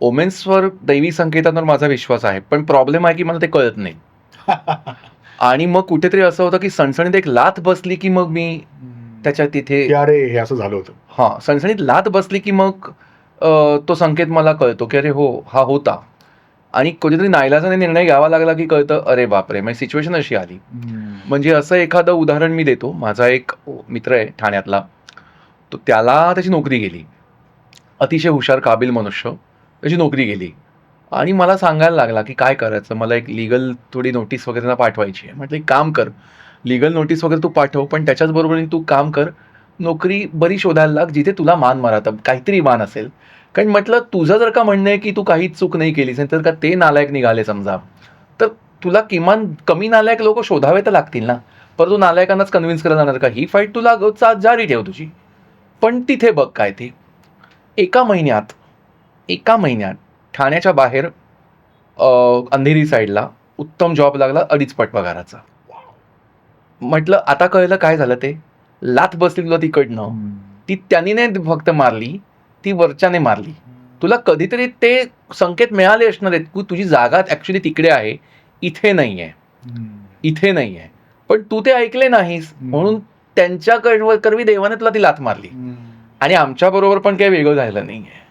ओमेन्सवर दैवी संकेतांवर माझा विश्वास आहे पण प्रॉब्लेम आहे की मला ते कळत नाही. आणि मग कुठेतरी असं होतं की सणसणीत एक लाथ बसली की मग मी त्याच्या तिथे अरे हे असं झालं होतं. हा सणसणीत लाथ बसली की मग तो संकेत मला कळतो की अरे हो हा होता. आणि कुठेतरी नाईलाजाने निर्णय घ्यावा लागला की कळतं अरे बापरे म्हणजे सिच्युएशन अशी आली. म्हणजे असं एखादं उदाहरण मी देतो. माझा एक मित्र आहे ठाण्यातला. तो त्याला त्याची नोकरी गेली. अतिशय हुशार काबिल मनुष्य. त्याची नोकरी गेली. आणि मला सांगायला लागला की काय करायचं? मला एक लिगल थोडी नोटीस वगैरे पाठवायची आहे. म्हटलं काम कर. लिगल नोटीस वगैरे तू पाठव पण त्याच्याच बरोबरीने तू काम कर. नोकरी बरी शोधायला लाग जिथे तुला मान मारत काहीतरी मान असेल. कारण म्हटलं तुझं जर का म्हणणं आहे की तू काहीच चूक नाही केलीस तर का ते नालायक निघाले समजा तर तुला किमान कमी नालायक लोक शोधावे तर लागतील ना. परंतु नालायकांनाच कन्व्हिन्स करायला जाणार का? ही फाईट तुला ग- चा- जारी ठेव तुझी. पण तिथे बघ काय ते. एका महिन्यात एका महिन्यात ठाण्याच्या बाहेर अ, अंधेरी साईडला उत्तम जॉब लागला अडीच पट पगाराचा म्हटलं आता कळलं काय झालं ते? लाथ बसली तुला तिकडनं ती त्यांनी नाही फक्त मारली ती वरच्याने मारली. तुला कधीतरी ते संकेत मिळाले असणार आहेत की तुझी जागा ऍक्च्युली तिकडे आहे इथे नाही आहे इथे नाही आहे पण तू ते ऐकले नाहीस. म्हणून त्यांच्या कर- करवी देवाने तुला ती लाथ मारली. आणि आमच्या बरोबर पण काही वेगळं झालं नाहीये.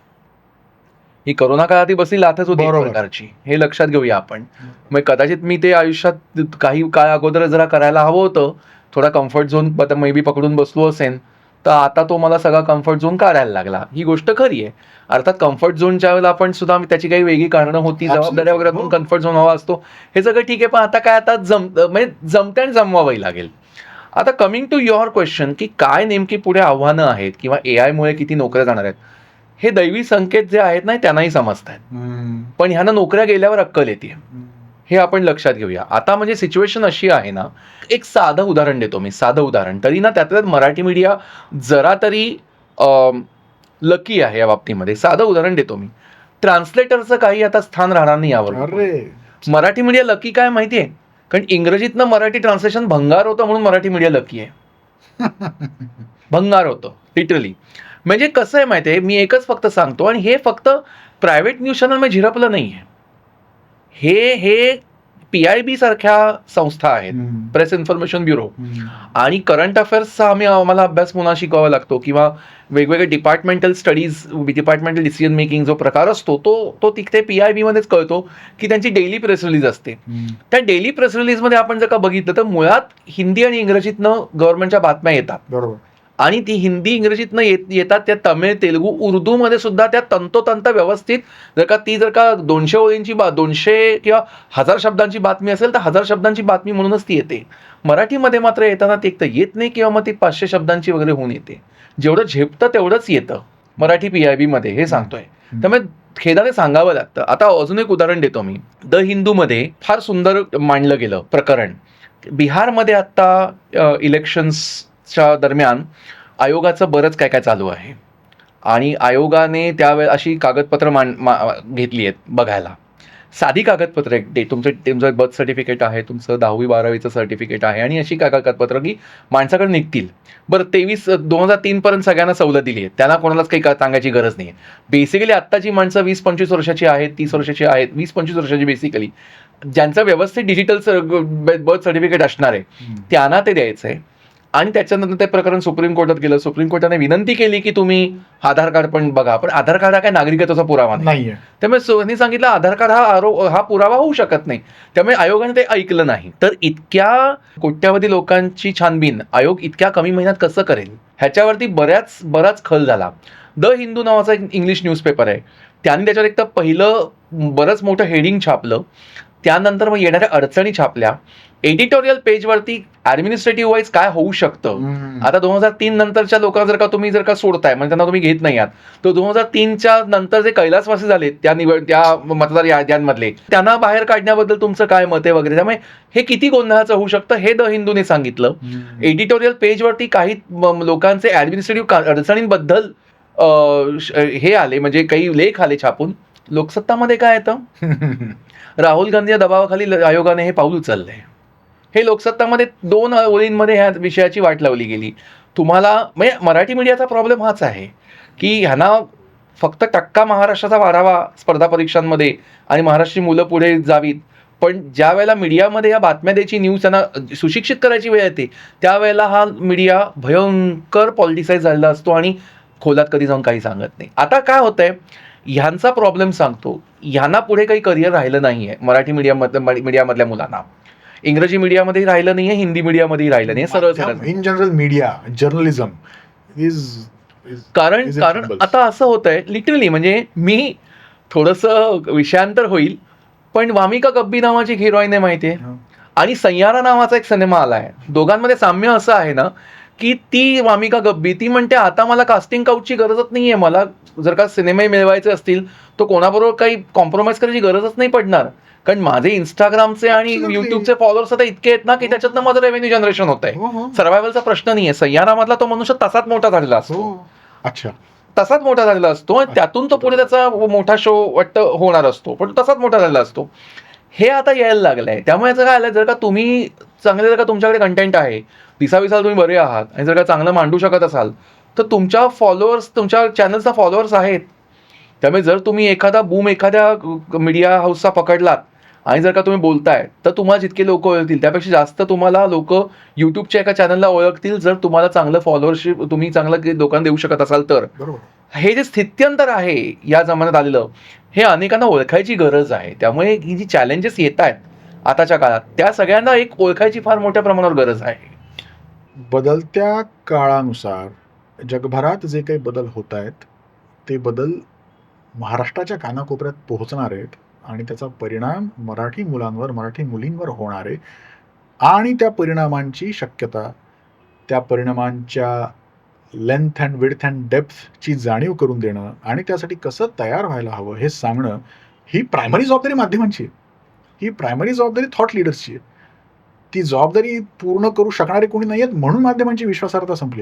ही करोना काळात ही बसली लाथच होती एक बरोबर. प्रकारची हे लक्षात घेऊया आपण मग कदाचित मी ते आयुष्यात काही काळ अगोदर जरा करायला हवं होतं थोडा कम्फर्ट झोन मे बी पकडून बसलो असेल तर आता तो मला सगळा कम्फर्ट झोन काढायला लागला ही गोष्ट खरी आहे अर्थात कम्फर्ट झोनच्या वेळेला आपण सुद्धा त्याची काही वेगळी कारणं होती Absolutely. जबाबदाऱ्या वगैरे हो. कम्फर्ट झोन हवा असतो हे सगळं ठीक आहे पण आता काय आता जम म्हणजे जमते आणि जमवावंही लागेल आता कमिंग टू युअर क्वेश्चन की काय नेमकी पुढे आव्हानं आहेत किंवा ए आयमुळे किती नोकऱ्या जाणार आहेत हे दैवी संकेत जे आहेत ना त्यांनाही समजत आहेत पण ह्यांना नोकऱ्या गेल्यावर अक्कल येते हे आपण लक्षात घेऊया. आता म्हणजे सिच्युएशन अशी आहे ना एक साधं उदाहरण देतो मी साधं उदाहरण. तरी ना त्यातल्यात मराठी मीडिया जरा तरी लकी आहे या बाबतीमध्ये. साधं उदाहरण देतो मी. ट्रान्सलेटरचं काही आता स्थान राहणार नाही यावर मराठी मीडिया लकी काय माहितीये? कारण इंग्रजीतनं मराठी ट्रान्सलेशन भंगार होतं म्हणून मराठी मीडिया लकी आहे. भंगार होतं लिटरली म्हणजे कसं आहे माहिती आहे? मी एकच फक्त सांगतो आणि हे फक्त प्रायव्हेट न्यूज चॅनल मी झिरपलं नाही आहे हे हे पी आय बी सारख्या संस्था आहेत. प्रेस इन्फॉर्मेशन ब्युरो आणि करंट अफेअर्सचा आम्ही आम्हाला अभ्यास पुन्हा शिकावा लागतो किंवा वेगवेगळे departmental studies departmental decision making जो प्रकार असतो तो तो तिथे पी आय बीमध्येच कळतो की त्यांची डेली प्रेस रिलीज असते. त्या डेली प्रेस रिलीजमध्ये आपण जर का बघितलं तर मुळात हिंदी आणि इंग्रजीतनं गव्हर्नमेंटच्या बातम्या येतात. बरोबर. आणि ती हिंदी इंग्रजीतनं येत येतात त्या तमिळ तेलुगू उर्दूमध्ये सुद्धा त्या तंतोतंत व्यवस्थित जर का ती जर का दोनशे ओळींची बा दोनशे किंवा हजार शब्दांची बातमी असेल तर हजार शब्दांची बातमी म्हणूनच ती येते. मराठीमध्ये मात्र येताना ती एक तर येत नाही किंवा मग ती पाचशे शब्दांची वगैरे होऊन येते. जेवढं झेपतं तेवढंच येतं. मराठी पी आय बीमध्ये हे सांगतोय. त्यामुळे खेदाने सांगावं लागतं. आता अजून एक उदाहरण देतो मी. द हिंदूमध्ये फार सुंदर मांडलं गेलं प्रकरण. बिहारमध्ये आत्ता इलेक्शन्सच्या दरम्यान आयोगाचं बरंच काय काय चालू आहे. आणि आयोगाने त्यावेळे अशी कागदपत्र मान मा घेतली आहेत बघायला. साधी कागदपत्र एक डे तुमचं तुमचं बर्थ सर्टिफिकेट आहे तुमचं दहावी बारावीचं सर्टिफिकेट आहे आणि अशी काय कागदपत्र की माणसाकडे निघतील. बरं तेवीस दोन हजार तीनपर्यंत सगळ्यांना सवलत दिली आहे त्यांना कोणालाच काही सांगायची गरज नाही आहे. बेसिकली आत्ताची माणसं वीस पंचवीस वर्षाची आहेत तीस वर्षाची आहेत वीस पंचवीस वर्षाची बेसिकली ज्यांचं व्यवस्थित डिजिटल बर्थ सर्टिफिकेट असणार आहे त्यांना ते द्यायचं आहे आणि त्याच्यानंतर ते प्रकरण सुप्रीम कोर्टात गेलं. सुप्रीम कोर्टाने विनंती केली की तुम्ही आधार कार्ड पण बघा. पण आधार कार्ड हा काय नागरिकत्वाचा पुरावा नाही. नाहीये. त्यामुळे सोनी सांगितलं आधार कार्ड हा आरो हा पुरावा होऊ शकत नाही. त्यामुळे आयोगाने ते ऐकलं नाही. तर इतक्या कोट्यावधी लोकांची छानबीन आयोग इतक्या कमी महिन्यात कसं करेल? ह्याच्यावरती बऱ्याच बराच खल झाला. द हिंदू नावाचा एक इंग्लिश न्यूजपेपर आहे. त्यांनी त्याच्यावर एक तर पहिलं बरंच मोठं हेडिंग छापलं. त्यानंतर मग येणाऱ्या अडचणी छापल्या. एडिटोरियल पेजवरती ऍडमिनिस्ट्रेटिव्ह वाईज काय होऊ शकतं? आता दोन हजार तीन नंतरच्या लोकांना जर का तुम्ही जर का सोडताय म्हणजे त्यांना तुम्ही घेत नाही आहात तर दोन हजार तीनच्या नंतर जे कैलासवासी झाले त्या निवड त्या मतदार याद्यांमधले त्यांना बाहेर काढण्याबद्दल तुमचं काय मत आहे वगैरे? त्यामुळे हे किती गोंधळाचं होऊ शकतं हे द हिंदूने सांगितलं. एडिटोरियल पेजवरती काही लोकांचे ऍडमिनिस्ट्रेटिव्ह अडचणींबद्दल हे आले म्हणजे काही लेख आले छापून. लोकसत्तामध्ये काय येतं? राहुल गांधी या दबावाखाली आयोगाने हे पाऊल उचललंय. हे लोकसत्तामध्ये दोन ओळींमध्ये ह्या विषयाची वाट लावली गेली. तुम्हाला म्हणजे मराठी मीडियाचा प्रॉब्लेम हाच आहे की ह्यांना फक्त टक्का महाराष्ट्राचा वाढावा स्पर्धा परीक्षांमध्ये आणि महाराष्ट्री मुलं पुढे जावीत. पण ज्या वेळेला मीडियामध्ये या बातम्या द्यायची न्यूज त्यांना सुशिक्षित करायची वेळ येते त्यावेळेला हा मीडिया भयंकर पॉलिटिसाईज झालेला असतो आणि खोलात कधी जाऊन काही सांगत नाही. आता काय होतंय? ह्यांचा प्रॉब्लेम सांगतो. ह्यांना पुढे काही करिअर राहिलं नाही आहे मराठी मीडियामधल्या मीडियामधल्या मुलांना. इंग्रजी मीडियामध्येही राहिलं नाहीये हिंदी मीडियामध्येही राहिलं नाही सरळ सरळ. In general media journalism is कारण कारण? आता असं होतंय लिटरली म्हणजे मी थोडंसं विषयांतर होईल पण वामिका गब्बी नावाची हिरोईन आहे माहितीये? आणि सय्यारा नावाचा एक सिनेमा आला आहे दोघांमध्ये साम्य असं आहे ना की ती वामिका गब्बी ती म्हणते आता मला कास्टिंग काउटची गरजच नाहीये मला जर का सिनेमे मिळवायचे असतील तर कोणाबरोबर काही कॉम्प्रोमाइज करायची गरजच नाही पडणार. कारण माझे इंस्टाग्रामचे आणि. युट्यूबचे फॉलोअर्स आता इतके आहेत ना की त्याच्यातनं माझं रेव्हेन्यू जनरेशन होत आहे हो हो. सर्वायवलचा प्रश्न नाहीये. सय्यारामधला तो मनुष्य तसाच मोठा झालेला असतो. हो. अच्छा. तसाच मोठा झालेला असतो त्यातून तो पुढे त्याचा मोठा शो वाटतं होणार असतो. पण तसाच मोठा झालेला असतो. हे आता यायला लागलंय. त्यामुळे याचं काय आलंय जर का तुम्ही चांगले जर का तुमच्याकडे कंटेंट आहे दिसाविसाल तुम्ही बरे आहात आणि जर का चांगलं मांडू शकत असाल तर तुमच्या फॉलोअर्स तुमच्या चॅनलचा फॉलोअर्स आहेत. त्यामुळे जर तुम्ही एखादा बूम एखाद्या मीडिया हाऊसचा पकडलात आणि जर का तुम्ही बोलताय तर तुम्हाला जितके लोक ओळखतील त्यापेक्षा जास्त तुम्हाला लोक युट्यूबच्या एका चॅनलला ओळखतील जर तुम्हाला चांगलं फॉलोअरशिप तुम्ही चांगलं लोकांना देऊ शकत असाल तर. बरोबर. हे जे स्थित्यंतर आहे या जमान्यात आलेलं हे अनेकांना ओळखायची गरज आहे. त्यामुळे ही जी चॅलेंजेस येत आहेत आताच्या काळात त्या सगळ्यांना एक ओळखायची फार मोठ्या प्रमाणावर गरज आहे. बदलत्या काळानुसार जगभरात जे काही बदल होत आहेत ते बदल महाराष्ट्राच्या कानाकोपऱ्यात पोहोचणार आहेत आणि त्याचा परिणाम मराठी मुलांवर मराठी मुलींवर होणार आहे. आणि त्या परिणामांची शक्यता त्या परिणामांच्या लेंथ अँड विड्थ अँड डेप्थची जाणीव करून देणं आणि त्यासाठी कसं तयार व्हायला हवं हे सांगणं ही प्रायमरी जबाबदारी माध्यमांची आहे. ही प्रायमरी जबाबदारी थॉट लिडर्सची आहे. ती जबाबदारी पूर्ण करू शकणारे कोणी नाही आहेत म्हणून माध्यमांची विश्वासार्हता संपली.